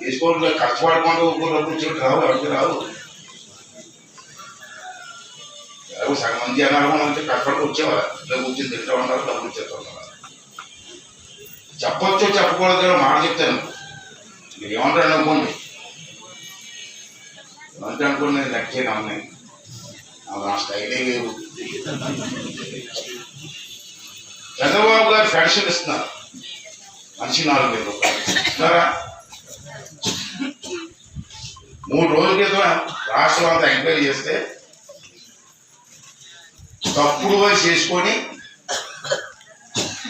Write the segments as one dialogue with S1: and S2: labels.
S1: తీసుకోవడం కష్టపడకుండా ఒక్కరు డబ్బులు చెట్టు రావు ఎవరికి రావు ఎవరు సగం మంది జనాలు మంచి కష్టపడి వచ్చేవారు ఇలా కూర్చొని తింటా ఉంటారు డబ్బులు ఇచ్చేస్తూ ఉంటారు చెప్పొచ్చు చెప్పకూడదు అని మాట చెప్తాను మీరు ఏమంటారు అనుకోండి మంచి అనుకోండి నేను లెక్కే ఉన్నాయి నా స్టైలే లేవు చంద్రబాబు గారు పెన్షన్ ఇస్తున్నారు మనిషి నాలుగు వేల రూపాయలు ఇస్తున్నారా మూడు రోజుల క్రితం రాష్ట్రం అంతా ఎంక్వైరీ చేస్తే తప్పుడు వయసు చేసుకొని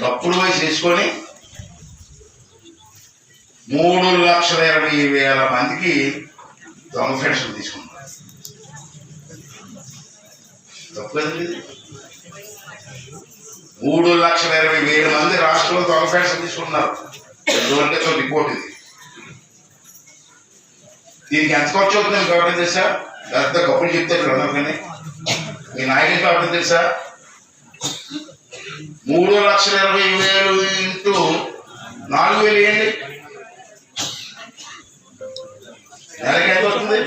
S1: తప్పుడు వయసు చేసుకొని మూడు లక్షల ఇరవై వేల మందికి దొంగ పెన్షన్ తీసుకున్నారు తప్పదు మూడు లక్షల ఇరవై వేల మంది రాష్ట్రంలో దొంగ పెన్షన్ తీసుకున్నారు ఎందుకంటే రిపోర్ట్ ఇది. దీనికి ఎంత ఖర్చు అవుతుంది కాబట్టి తెలుసా పెద్ద గొప్పలు ఇక్కడ ఉన్నారు కానీ. మీ నాయకులు కాబట్టి తెలుసా మూడు లక్షల ఇరవై వేలు ఇంటూ నాలుగు వేలు వేయండి నెలకి ఎంత వస్తుంది?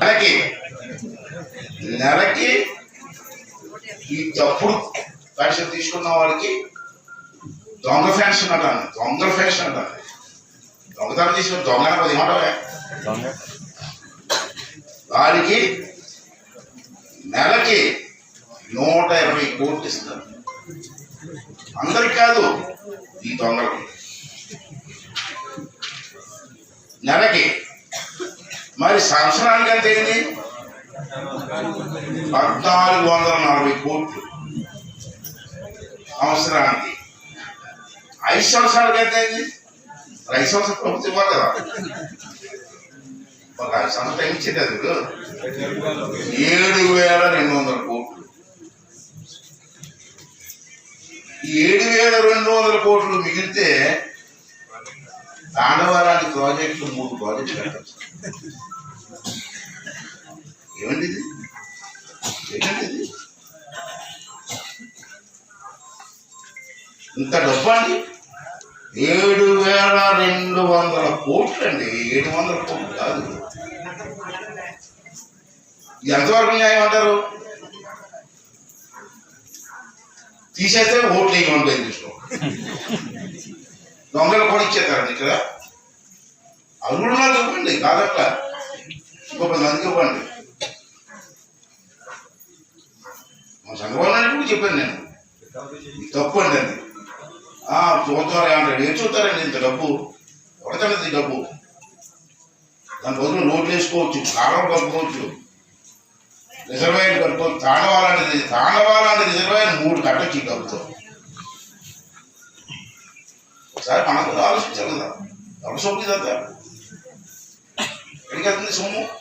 S1: నెలకి. నెలకి ఈ తప్పుడు పెన్షన్ తీసుకున్న వాళ్ళకి దొంగ పెన్షన్ అంటాను దొంగ పెన్షన్ అంటాను దొంగతనం తీసుకున్న దొంగ పది ఏమంటావే వారికి నెలకి నూట ఇరవై కోట్లు ఇస్తారు. అందరికి కాదు ఈ దొంగలకి. నెలకి మరి సంవత్సరానికి ఎంత అయింది? పద్నాలుగు వందల నలభై కోట్లు. సంవత్సరానికి ఐదు సంవత్సరాలకి ఎంత అయింది. ఐదు సంవత్సరాలు ప్రభుత్వం ఇవ్వాలి కదా ఒక ఐదు సంవత్సరాలు ఇచ్చేది అది ఏడు వేల రెండు వందల కోట్లు. ఈ ఏడు వేల రెండు వందల కోట్లు మిగిలితే తాండవాలాంటి ప్రాజెక్టులు మూడు ప్రాజెక్టులు కట్టచ్చు ఏమండి ఇది? ఏంటండి ఇది? ఇంత డబ్బు అండి? ఏడు వేల రెండు వందల కోట్లు అండి ఏడు వందల కోట్లు కాదు. ఎంతవరకు న్యాయం అంటారు? తీసేస్తే ఓట్లు వేయమని చూసుకో దొంగలు కూడా ఇచ్చేస్తారండి ఇక్కడ. అరుణాలు ఇవ్వండి కాదట్లా. ఇంకొక మందికి ఇవ్వండి. మా సంఘం కూడా చెప్పాను నేను. తప్పు అండి అది. చూద్దారా అంటాడు ఏం చూస్తారండి ఇంత డబ్బు. ఎవరికైనా ఈ డబ్బు? దాని బదులు నోట్లు వేసుకోవచ్చు కాలం కట్టుకోవచ్చు. రిజర్వాయర్ కలుపుకోవచ్చు తాండవాలంటే తాండవాలంటే రిజర్వాయర్ మూడు కట్టచ్చు ఈ డబ్బుతో. ఒకసారి మనం కూడా ఆలోచించాలి కదా. ఎవరు సొమ్ము ఇదంతా? ఎక్కడికి వెళ్తుంది సొమ్ము?